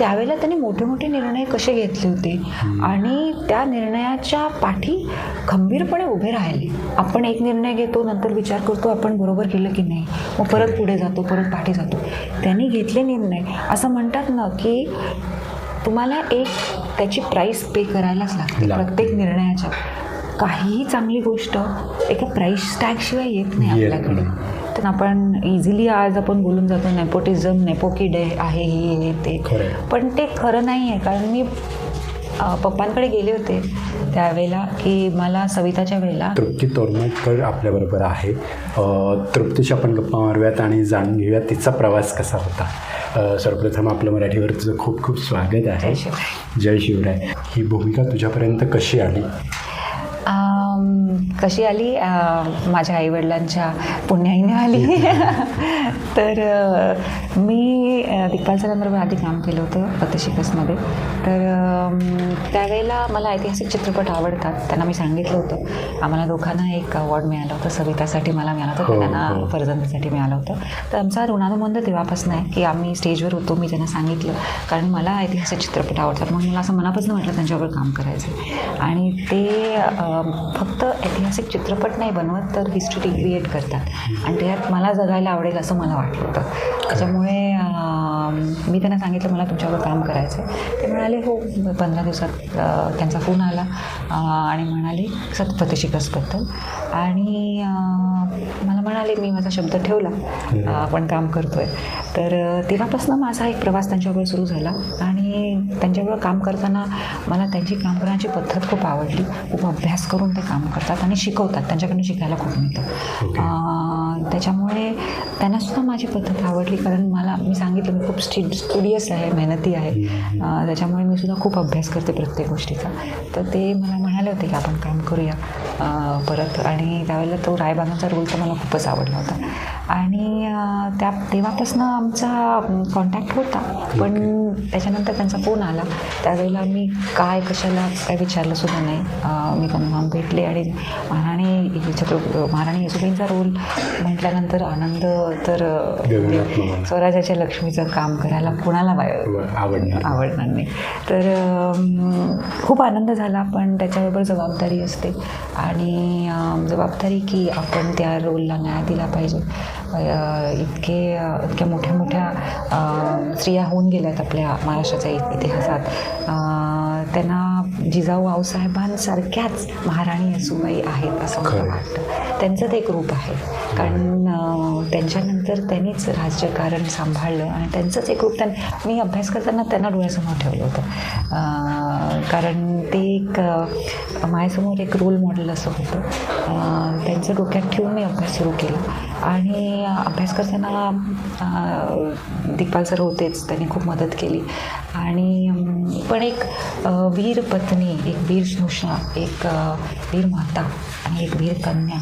त्यावेळेला त्यांनी मोठे मोठे निर्णय कसे घेतले होते? आणि त्या निर्णयाच्या पाठी खंबीरपणे उभे राहिले. आपण एक निर्णय घेतो नंतर विचार करतो आपण बरोबर केलं की नाही? मग परत पुढे जातो परत पाठी जातो. त्यांनी घेतले निर्णय. असं म्हणतात ना की तुम्हाला एक त्याची प्राईस पे करायलाच लागते. प्रत्येक निर्णयाच्या. काहीही चांगली गोष्ट एका प्राईस टॅगशिवाय येत नाही आपल्याकडे. तर आपण इझिली आज आपण बोलून जातो नेपोटिझम नेपोकिड आहे हे ते. पण ते खरं नाही आहे कारण मी पप्पांकडे गेले होते त्यावेळेला की मला सविताच्या वेळेला तृप्ती तोरमटकर आपल्याबरोबर आहे. तृप्तीशी आपण गप्पा मारूयात आणि जाणून घेऊयात तिचा प्रवास कसा होता. सर्वप्रथम आपलं मराठीवर तुझं खूप खूप स्वागत आहे. जय शिवराय. ही भूमिका तुझ्यापर्यंत कशी आली? कशी आली? माझ्या आईवडिलांच्या पुण्याईने आली. तर मी दिग्पाल सरांबरोबर आधी काम केलं होतं पतशिकसमध्ये. तर त्यावेळेला मला ऐतिहासिक चित्रपट आवडतात त्यांना मी सांगितलं होतं. आम्हाला दोघांना एक अवॉर्ड मिळालं होतं सवितासाठी मला मिळालं होतं हो, त्यांना हो. फरजंदीसाठी मिळालं होतं. तर आमचा ऋणानुबंध तेव्हापासून आहे की आम्ही स्टेजवर होतो मी त्यांना सांगितलं. कारण मला ऐतिहासिक चित्रपट आवडतात. म्हणून मला असं मनापासून वाटलं त्यांच्यावर काम करायचं. आहे. आणि ते फक्त ऐतिहासिक चित्रपट नाही बनवत तर हिस्ट्री क्रिएट करतात. आणि त्यात मला जगायला आवडेल असं मला वाटलं होतं. त्याच्यामुळे मी त्यांना सांगितलं मला तुमच्यावर काम करायचं आहे ते म्हणाले हो पंधरा दिवसात त्यांचा फोन आला. आणि म्हणाले सतपती शिकसबद्दल आणि मला म्हणाले मी माझा शब्द ठेवला. आपण काम करतोय. तर तेव्हापासून माझा एक प्रवास त्यांच्याबरोबर सुरू झाला. आणि त्यांच्याबरोबर काम करताना मला त्यांची काम करण्याची पद्धत खूप आवडली. खूप अभ्यास करून ते काम करतात आणि शिकवतात. त्यांच्याकडनं शिकायला खूप मिळतं. त्याच्यामुळे त्यांनासुद्धा माझी पद्धत आवडली. कारण मला मी सांगितलं मी खूप स्टि स्टुडियस आहे मेहनती आहे. त्याच्यामुळे मी सुद्धा खूप अभ्यास करते प्रत्येक गोष्टीचा. तर ते मला म्हणाले होते की आपण काम करूया. परत. आणि त्यावेळेला तो रायबागांचा रोल तर मला खूपच आवडला होता. आणि त्या तेव्हापासून आमचा कॉन्टॅक्ट होता. पण त्याच्यानंतर त्यांचा फोन आला. त्यावेळेला मी काय कशाला काय विचारलं सुद्धा नाही. मी त्यांना भेटले आणि महाराणी छत्र महाराणी येसुबाईंचा रोल म्हटल्यानंतर आनंद तर मावळा. स्वराज्याच्या लक्ष्मीचं काम करायला कुणाला आवडणार आवडणार नाही. तर खूप आनंद झाला पण त्याच्याबरोबर जबाबदारी असते. आणि जबाबदारी की आपण त्या रोलला न्याय दिला पाहिजे. इतके इतक्या मोठ्या मोठ्या स्त्रिया होऊन गेल्यात आपल्या महाराष्ट्राच्या इतिहासात. त्यांना जिजाऊ आऊसाहेबांसारख्याच महाराणी येसुबाई आहेत असं मला. वाटतं. त्यांचं ते एक रूप आहे. कारण त्यांच्यानंतर त्यांनीच राज्यकारण सांभाळलं आणि त्यांचंच एक रूप त्यां मी अभ्यास करताना त्यांना डोळ्यासमोर ठेवलं होतं. कारण ते एक माझ्यासमोर एक रोल मॉडेल असं होतं. त्यांचं डोक्यात ठेवून मी अभ्यास सुरू केला. आणि अभ्यास करताना अं, दिग्पाल सर होतेच. त्यांनी खूप मदत केली. आणि पण एक वीर पत्नी एक वीर स्नुषा एक वीर माता आणि एक वीर कन्या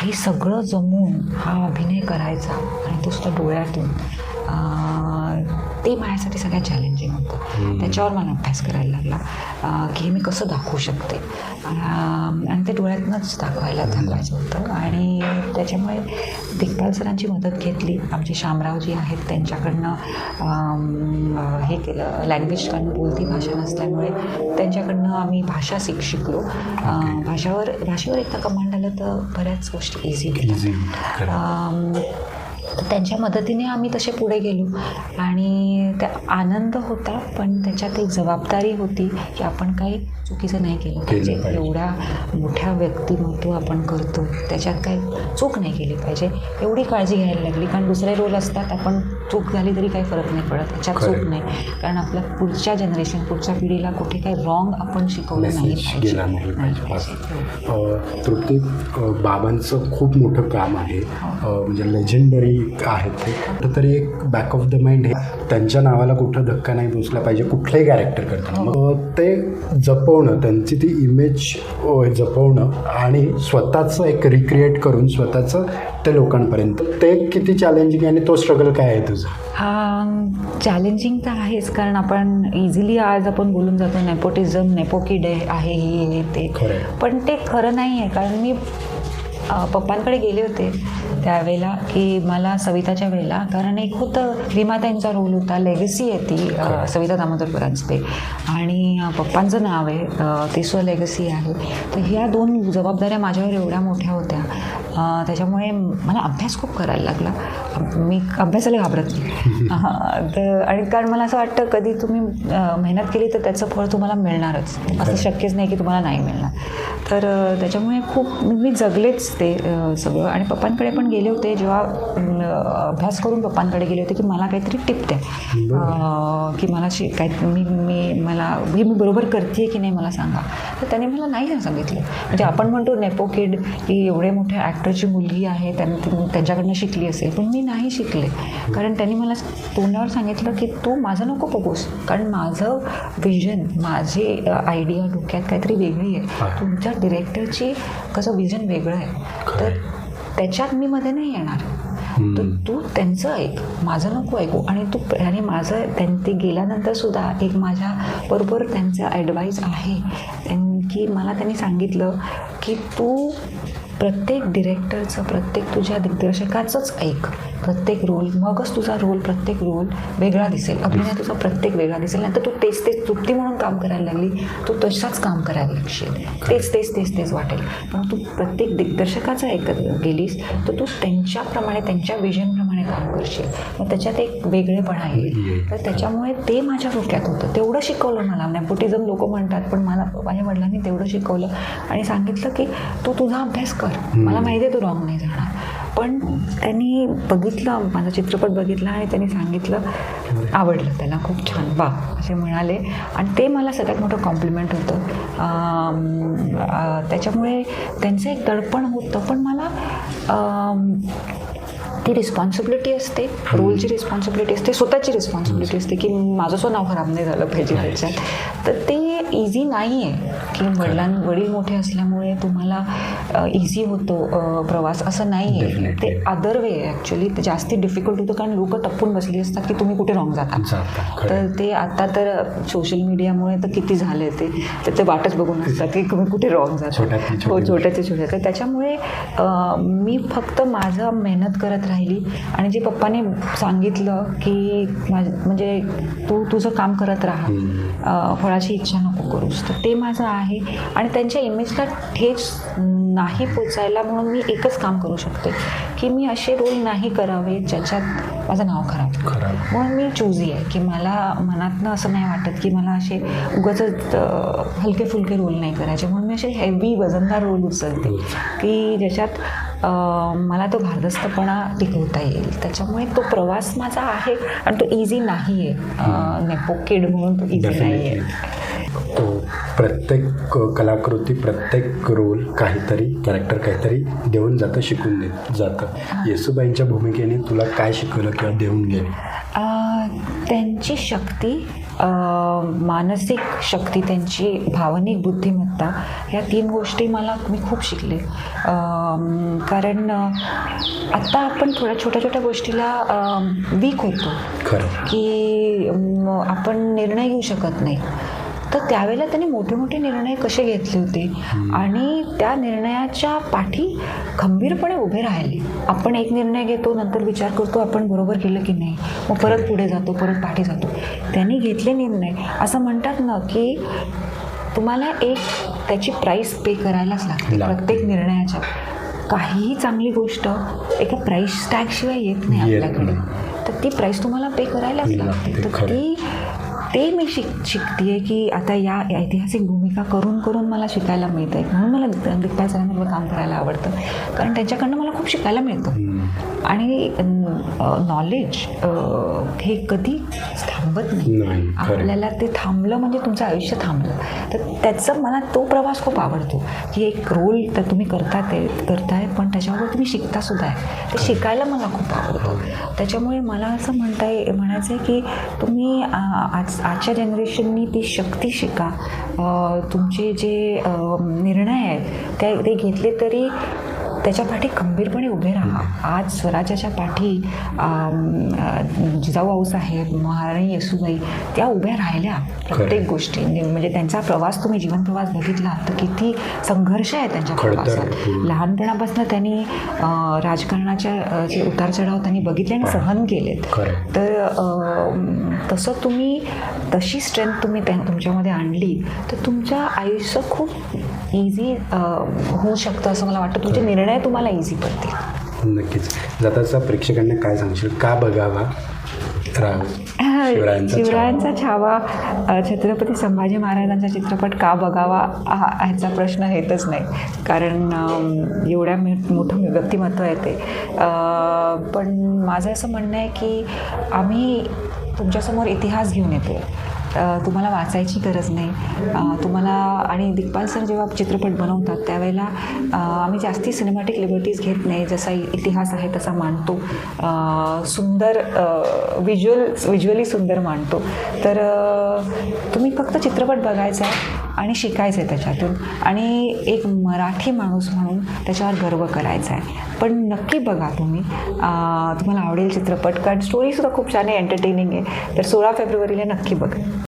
हे सगळं जमून हा अभिनय करायचा आणि तो सुद्धा डोळ्यातून. ते माझ्यासाठी सगळ्यात चॅलेंजिंग होतं. त्याच्यावर मला अभ्यास करायला लागला. की हे मी कसं दाखवू शकते? आणि ते डोळ्यातूनच दाखवायला थांबायचं होतं. आणि त्याच्यामुळे दिग्पाल सरांची मदत घेतली. आमचे शामरावजी आहेत त्यांच्याकडनं हे केलं. लँग्वेज कारण बोलती भाषा नसल्यामुळे त्यांच्याकडनं आम्ही भाषा शिक शिकलो. भाषावर भाषेवर एकदा कमांड आलं तर बऱ्याच गोष्टी इझी अम, तर त्यांच्या मदतीने आम्ही तसे पुढे गेलो. आणि त्या आनंद होता पण त्याच्यात एक जबाबदारी होती की आपण काही चुकीचं नाही केलं. पाहिजे पाहिजे. एवढ्या मोठ्या व्यक्तिमत्व आपण करतो त्याच्यात काही चूक नाही केली पाहिजे. एवढी काळजी घ्यायला लागली. कारण दुसरे रोल असतात आपण चूक झाली तरी काही फरक नाही पडत त्याच्यात चूक. नाही. कारण आपल्या पुढच्या जनरेशन पुढच्या पिढीला कुठे काही रॉंग आपण शिकवलं नाही पाहिजे. हो. तृप्ती बाबांचं खूप मोठं काम आहे. म्हणजे लेजेंडरी आहेत ते. कुठंतरी एक बॅक ऑफ द माइंड हे त्यांच्या नावाला कुठं धक्का नाही पोचला पाहिजे कुठलंही कॅरेक्टर करताना. मग अ, ते जपवणं त्यांची ती इमेज जपवणं आणि स्वतःचं एक रिक्रिएट करून स्वतःचं ते लोकांपर्यंत. ते किती चॅलेंजिंग आणि तो स्ट्रगल काय आहे तुझा चॅलेंजिंग तर आहेच कारण आपण इझिली आज आपण बोलून जातो नेपोटिझम नेपोकिड आहे हे हे ते. पण ते खरं नाही आहे कारण मी पप्पांकडे गेले होते त्यावेळेला की मला सविताच्या वेळेला कारण एक होतं भीमाताईंचा रोल होता लेगसी आहे ती सविता दामोदरकरांचे आणि पप्पांचं नाव आहे ते स्व लेगसी आहे. तर ह्या दोन जबाबदाऱ्या माझ्यावर एवढ्या मोठ्या होत्या. त्याच्यामुळे मला अभ्यास खूप करायला लागला. मी अभ्यासाला घाबरत नाही. हा, तर आणि कारण मला असं वाटतं कधी तुम्ही मेहनत केली तर त्याचं फळ तुम्हाला मिळणारच. असं शक्यच नाही की तुम्हाला नाही मिळणार. तर त्याच्यामुळे खूप मी जगलेच ते सगळं. आणि पप्पांकडे पण गेले होते जेव्हा अभ्यास करून पप्पांकडे गेले होते की मला काहीतरी टिप द्या. की मला शि काय मी मी मला हे मी बरोबर करते की नाही मला सांगा. तर त्याने मला नाही सांगितलं. म्हणजे आपण म्हणतो नेपो किड की एवढे मोठ्या ॲक्टरची मुलगी आहे त्यांनी त्यांच्याकडनं शिकली असेल पण मी नाही शिकले. कारण त्यांनी मला तोंडावर सांगितलं की तू माझं नको बघूस. कारण माझं विजन माझे आयडिया डोक्यात काहीतरी वेगळी आहे. तुमच्या डिरेक्टरची कसं विजन वेगळं आहे. तर त्याच्यात मी मध्ये नाही येणार. तर तू त्यांचं ऐक. माझं नको ऐकू. आणि तू आणि माझं त्यां ते गेल्यानंतर सुद्धा एक माझ्या बरोबर त्यांचं ॲडवाईस आहे. त्यां- की मला त्यांनी सांगितलं की तू प्रत्येक डिरेक्टरचं प्रत्येक तुझ्या दिग्दर्शकाचंच ऐक. प्रत्येक रोल मगच तुझा रोल प्रत्येक रोल वेगळा दिसेल. अभिनय तुझा प्रत्येक वेगळा दिसेल नंतर तू तेच तेच तृप्ती म्हणून काम करायला लागली तू तसाच काम करायला लागशील. तेच तेच तेच तेच वाटेल. पण तू प्रत्येक दिग्दर्शकाचं ऐकत गेलीस तर तू त्यांच्याप्रमाणे त्यांच्या विजनप्रमाणे काम करशील. मग त्याच्यात एक वेगळेपणा येईल. तर त्याच्यामुळे ते माझ्या डोक्यात होतं. तेवढं शिकवलं मला. नेपोटिझम लोक म्हणतात पण मला माझ्या वडिलांनी तेवढं शिकवलं आणि सांगितलं की तू तुझा अभ्यास कर. मला माहिती आहे तू रॉंग नाही जाणार. पण त्यांनी बघितलं माझा चित्रपट बघितला आणि त्यांनी सांगितलं आवडलं त्याला खूप छान. वा असे म्हणाले. आणि ते मला सगळ्यात मोठं कॉम्प्लिमेंट होतं. त्याच्यामुळे त्यांचं एक दडपण होतं पण मला ती रिस्पॉन्सिबिलिटी असते. रोलची रिस्पॉन्सिबिलिटी असते स्वतःची रिस्पॉन्सिबिलिटी असते की माझं स्वतः नाव खराब नाही झालं पाहिजे त्याच्यात. तर ते इझी नाही आहे की वडिलां वडील मोठे असल्यामुळे तुम्हाला इझी होतो प्रवास असं नाही आहे. ते अदर वे आहे ॲक्च्युली ते जास्ती डिफिकल्ट होतं कारण लोक टप्पून बसली असतात की तुम्ही कुठे रॉंग जाता. तर ते आता तर सोशल मीडियामुळे तर किती झाले ते. तर ते वाटच बघून असतात की तुम्ही कुठे रॉंग जाता. हो. छोट्याचे छोटे तर त्याच्यामुळे मी फक्त माझं मेहनत करत राहिली. आणि जे पप्पाने सांगितलं की माझ म्हणजे तू तुझं काम करत राहा. फळाची इच्छा नको. करूस तर ते माझं आहे आणि त्यांच्या इमेजला ठेच नाही पोचायला म्हणून मी एकच काम करू शकते. की मी असे रोल नाही करावे ज्याच्यात माझं नाव खराब. म्हणून मी चूजी आहे की मला मनातनं असं नाही वाटत की मला असे उगाच हलके फुलके रोल नाही करायचे. म्हणून मी असे हेवी वजनदार रोल उचलते. की ज्याच्यात मला तो भारदस्तपणा टिकवता येईल. त्याच्यामुळे तो प्रवास माझा आहे आणि तो इझी नाही आहे नेपो किड म्हणून तो इझी नाही आहे प्रत्येक कलाकृती प्रत्येक रोल काहीतरी कॅरेक्टर काहीतरी देऊन जातं शिकून देत जातं. येसुबाईंच्या भूमिकेने तुला काय शिकवलं किंवा देऊन गेले? त्यांची शक्ती मानसिक शक्ती त्यांची भावनिक बुद्धिमत्ता ह्या तीन गोष्टी मला मी खूप शिकले. कारण आत्ता आपण थोड्या छोट्या छोट्या गोष्टीला वीक होतो. खरं. की आपण निर्णय घेऊ शकत नाही. तर त्यावेळेला त्यांनी मोठे मोठे निर्णय कसे घेतले होते? आणि त्या निर्णयाच्या पाठी खंबीरपणे उभे राहिले. आपण एक निर्णय घेतो नंतर विचार करतो आपण बरोबर केलं की नाही? मग परत पुढे जातो परत पाठी जातो. त्यांनी घेतले निर्णय. असं म्हणतात ना की तुम्हाला एक त्याची प्राईस पे करायलाच लागते. प्रत्येक निर्णयाच्या. काहीही चांगली गोष्ट एका प्राईस टॅगशिवाय येत नाही आपल्याकडे. तर ती प्राईस तुम्हाला पे करायलाच लागते तर. ती ते मी शिक शिकते की आता या ऐतिहासिक भूमिका करून करून मला शिकायला मिळतं आहे म्हणून मला दिग्पाल सरांबरोबर काम करायला आवडतं. कारण त्यांच्याकडनं मला खूप शिकायला मिळतं. आणि नॉलेज हे कधी थांबत नाही. आपल्याला ते थांबलं म्हणजे तुमचं आयुष्य थांबलं. तर त्याचं मला तो प्रवास खूप आवडतो. की एक रोल तर तुम्ही करता ते करताय पण त्याच्याबरोबर तुम्ही शिकता सुद्धा आहे. ते शिकायला मला खूप आवडतं. त्याच्यामुळे मला असं म्हणता ये म्हणायचं आहे की तुम्ही आज आजच्या जनरेशननी ती शक्ती शिका. तुमचे जे निर्णय आहेत ते घेतले तरी त्याच्या पाठी खंबीरपणे उभे राहा आज स्वराज्याच्या पाठी जिजाऊ आऊसाहेब महाराणी येसुबाई त्या उभ्या राहिल्या प्रत्येक. गोष्टी म्हणजे त्यांचा प्रवास तुम्ही जीवन प्रवास बघितला तर किती संघर्ष आहे त्यांच्या. प्रवासात. लहानपणापासून त्यांनी राजकारणाच्या जे उतार चढाव त्यांनी बघितले आणि सहन केलेत. तर तसं तुम्ही तशी स्ट्रेंथ तुम्ही त्या तुमच्यामध्ये आणली तर तुमचं आयुष्य खूप इझी होऊ शकतं असं मला वाटतं तुमचे निर्णय तुम्हाला इझी पडतील. नक्कीच. जाताचा प्रेक्षकांना काय सांगशील? का बघावा? राव शिवरायांचा छावा. छत्रपती संभाजी महाराजांचा चित्रपट का बघावा? हा ह्याचा प्रश्न येतच नाही. कारण एवढ्या मो- मोठं व्यक्तिमत्व आहे ते. अ, पण माझं असं म्हणणं आहे की आम्ही तुमच्यासमोर इतिहास घेऊन येतो तुम्हाला वाचायची गरज नाही. तुम्हाला आणि दिग्पाल सर जेव्हा चित्रपट बनवतात त्यावेळेला आम्ही जास्ती सिनेमॅटिक लिबर्टीज घेत नाही जसा इतिहास आहे तसा मांडतो सुंदर विज्युअल विज्युअली सुंदर मांडतो तर तुम्ही फक्त चित्रपट बघायचा आहे. आणि शिकायचं आहे त्याच्यातून. आणि एक मराठी माणूस म्हणून त्याच्यावर गर्व करायचा आहे पण नक्की बघा तुम्ही. तुम्हाला आवडेल चित्रपट. कारण स्टोरीसुद्धा खूप छान आहे एंटरटेनिंग आहे. तर सोळा फेब्रुवारीला नक्की बघा.